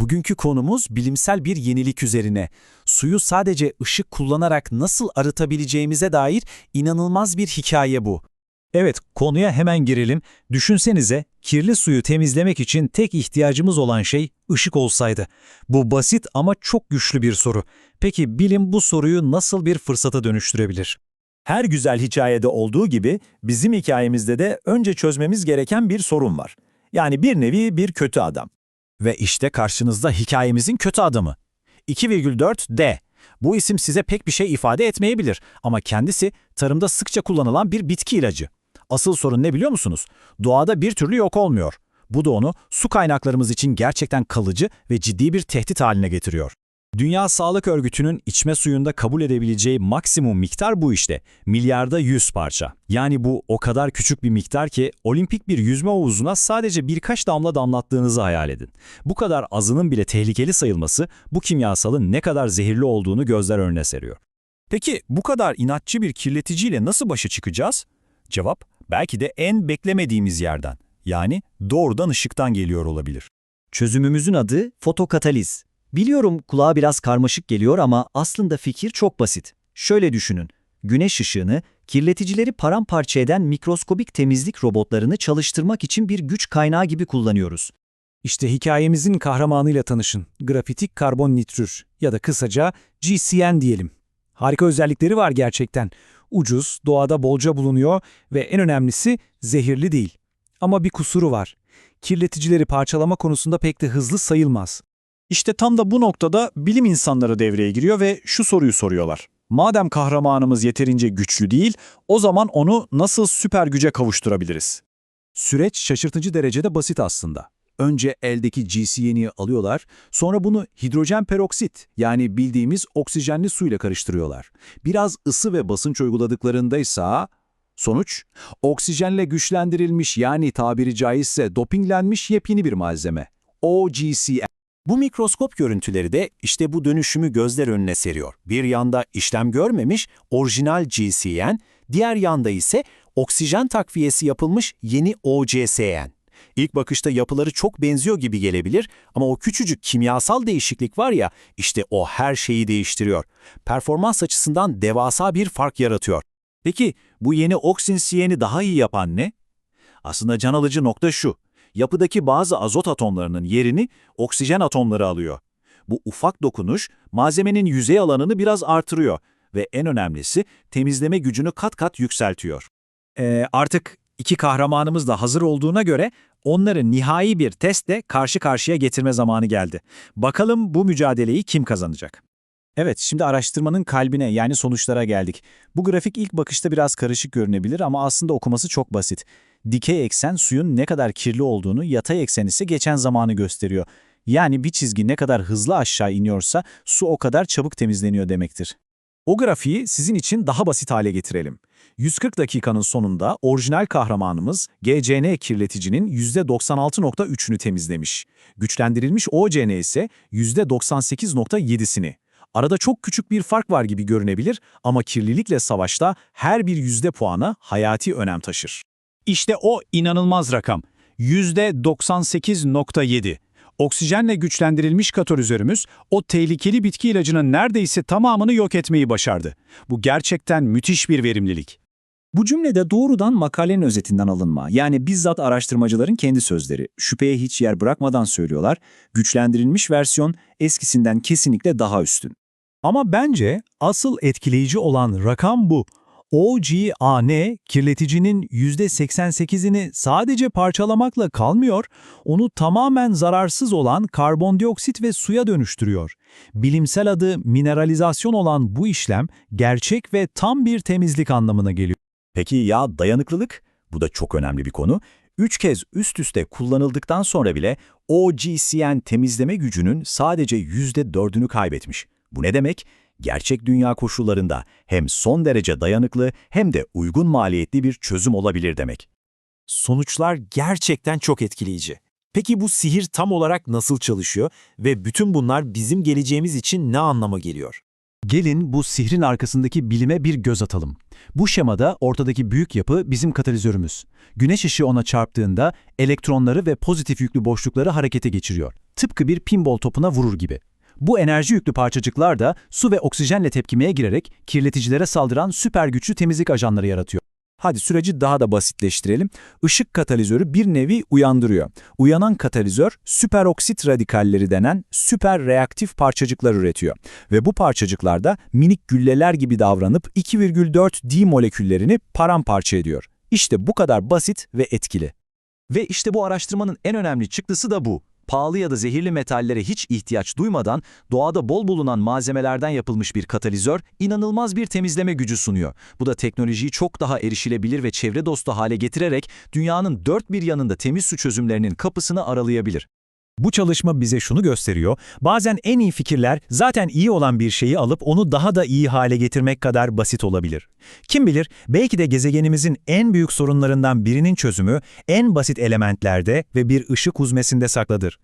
Bugünkü konumuz bilimsel bir yenilik üzerine. Suyu sadece ışık kullanarak nasıl arıtabileceğimize dair inanılmaz bir hikaye bu. Evet, konuya hemen girelim. Düşünsenize, kirli suyu temizlemek için tek ihtiyacımız olan şey ışık olsaydı. Bu basit ama çok güçlü bir soru. Peki bilim bu soruyu nasıl bir fırsata dönüştürebilir? Her güzel hikayede olduğu gibi bizim hikayemizde de önce çözmemiz gereken bir sorun var. Yani bir nevi bir kötü adam. Ve işte karşınızda hikayemizin kötü adamı. 2,4 D. Bu isim size pek bir şey ifade etmeyebilir ama kendisi tarımda sıkça kullanılan bir bitki ilacı. Asıl sorun ne biliyor musunuz? Doğada bir türlü yok olmuyor. Bu da onu su kaynaklarımız için gerçekten kalıcı ve ciddi bir tehdit haline getiriyor. Dünya Sağlık Örgütü'nün içme suyunda kabul edebileceği maksimum miktar bu işte. Milyarda 100 parça. Yani bu o kadar küçük bir miktar ki olimpik bir yüzme havuzuna sadece birkaç damla damlattığınızı hayal edin. Bu kadar azının bile tehlikeli sayılması bu kimyasalın ne kadar zehirli olduğunu gözler önüne seriyor. Peki bu kadar inatçı bir kirleticiyle nasıl başa çıkacağız? Cevap, belki de en beklemediğimiz yerden. Yani doğrudan ışıktan geliyor olabilir. Çözümümüzün adı fotokataliz. Biliyorum kulağa biraz karmaşık geliyor ama aslında fikir çok basit. Şöyle düşünün. Güneş ışığını, kirleticileri paramparça eden mikroskobik temizlik robotlarını çalıştırmak için bir güç kaynağı gibi kullanıyoruz. İşte hikayemizin kahramanıyla tanışın. Grafitik karbon nitrür ya da kısaca GCN diyelim. Harika özellikleri var gerçekten. Ucuz, doğada bolca bulunuyor ve en önemlisi zehirli değil. Ama bir kusuru var. Kirleticileri parçalama konusunda pek de hızlı sayılmaz. İşte tam da bu noktada bilim insanları devreye giriyor ve şu soruyu soruyorlar. Madem kahramanımız yeterince güçlü değil, o zaman onu nasıl süper güce kavuşturabiliriz? Süreç şaşırtıcı derecede basit aslında. Önce eldeki GCN'i alıyorlar, sonra bunu hidrojen peroksit yani bildiğimiz oksijenli suyla karıştırıyorlar. Biraz ısı ve basınç uyguladıklarında ise sonuç oksijenle güçlendirilmiş yani tabiri caizse dopinglenmiş yepyeni bir malzeme. OGCN. Bu mikroskop görüntüleri de işte bu dönüşümü gözler önüne seriyor. Bir yanda işlem görmemiş orijinal GCN, diğer yanda ise oksijen takviyesi yapılmış yeni OCSN. İlk bakışta yapıları çok benziyor gibi gelebilir ama o küçücük kimyasal değişiklik var ya işte o her şeyi değiştiriyor. Performans açısından devasa bir fark yaratıyor. Peki bu yeni OxyCN'i daha iyi yapan ne? Aslında can alıcı nokta şu. Yapıdaki bazı azot atomlarının yerini oksijen atomları alıyor. Bu ufak dokunuş malzemenin yüzey alanını biraz artırıyor ve en önemlisi temizleme gücünü kat kat yükseltiyor. Ee, artık iki kahramanımız da hazır olduğuna göre onları nihai bir testle karşı karşıya getirme zamanı geldi. Bakalım bu mücadeleyi kim kazanacak? Evet, şimdi araştırmanın kalbine yani sonuçlara geldik. Bu grafik ilk bakışta biraz karışık görünebilir ama aslında okuması çok basit. Dikey eksen suyun ne kadar kirli olduğunu, yatay eksen ise geçen zamanı gösteriyor. Yani bir çizgi ne kadar hızlı aşağı iniyorsa su o kadar çabuk temizleniyor demektir. O grafiği sizin için daha basit hale getirelim. 140 dakikanın sonunda orijinal kahramanımız GCN kirleticinin %96.3'ünü temizlemiş. Güçlendirilmiş OCN ise %98.7'sini. Arada çok küçük bir fark var gibi görünebilir ama kirlilikle savaşta her bir yüzde puanı hayati önem taşır. İşte o inanılmaz rakam. %98.7. Oksijenle güçlendirilmiş katalizörümüz o tehlikeli bitki ilacının neredeyse tamamını yok etmeyi başardı. Bu gerçekten müthiş bir verimlilik. Bu cümlede doğrudan makalenin özetinden alınma. Yani bizzat araştırmacıların kendi sözleri. Şüpheye hiç yer bırakmadan söylüyorlar. Güçlendirilmiş versiyon eskisinden kesinlikle daha üstün. Ama bence asıl etkileyici olan rakam bu. OGAN kirleticinin %88'ini sadece parçalamakla kalmıyor, onu tamamen zararsız olan karbondioksit ve suya dönüştürüyor. Bilimsel adı mineralizasyon olan bu işlem gerçek ve tam bir temizlik anlamına geliyor. Peki ya dayanıklılık? Bu da çok önemli bir konu. Üç kez üst üste kullanıldıktan sonra bile OGCN temizleme gücünün sadece %4'ünü kaybetmiş. Bu ne demek? Gerçek dünya koşullarında hem son derece dayanıklı hem de uygun maliyetli bir çözüm olabilir demek. Sonuçlar gerçekten çok etkileyici. Peki bu sihir tam olarak nasıl çalışıyor ve bütün bunlar bizim geleceğimiz için ne anlama geliyor? Gelin bu sihrin arkasındaki bilime bir göz atalım. Bu şemada ortadaki büyük yapı bizim katalizörümüz. Güneş ışığı ona çarptığında elektronları ve pozitif yüklü boşlukları harekete geçiriyor. Tıpkı bir pinball topuna vurur gibi. Bu enerji yüklü parçacıklar da su ve oksijenle tepkimeye girerek kirleticilere saldıran süper güçlü temizlik ajanları yaratıyor. Hadi süreci daha da basitleştirelim. Işık katalizörü bir nevi uyandırıyor. Uyanan katalizör süperoksit radikalleri denen süper reaktif parçacıklar üretiyor. Ve bu parçacıklar da minik gülleler gibi davranıp 2,4 D moleküllerini paramparça ediyor. İşte bu kadar basit ve etkili. Ve işte bu araştırmanın en önemli çıktısı da bu. Pahalı ya da zehirli metallere hiç ihtiyaç duymadan doğada bol bulunan malzemelerden yapılmış bir katalizör inanılmaz bir temizleme gücü sunuyor. Bu da teknolojiyi çok daha erişilebilir ve çevre dostu hale getirerek dünyanın dört bir yanında temiz su çözümlerinin kapısını aralayabilir. Bu çalışma bize şunu gösteriyor, bazen en iyi fikirler zaten iyi olan bir şeyi alıp onu daha da iyi hale getirmek kadar basit olabilir. Kim bilir, belki de gezegenimizin en büyük sorunlarından birinin çözümü en basit elementlerde ve bir ışık huzmesinde sakladır.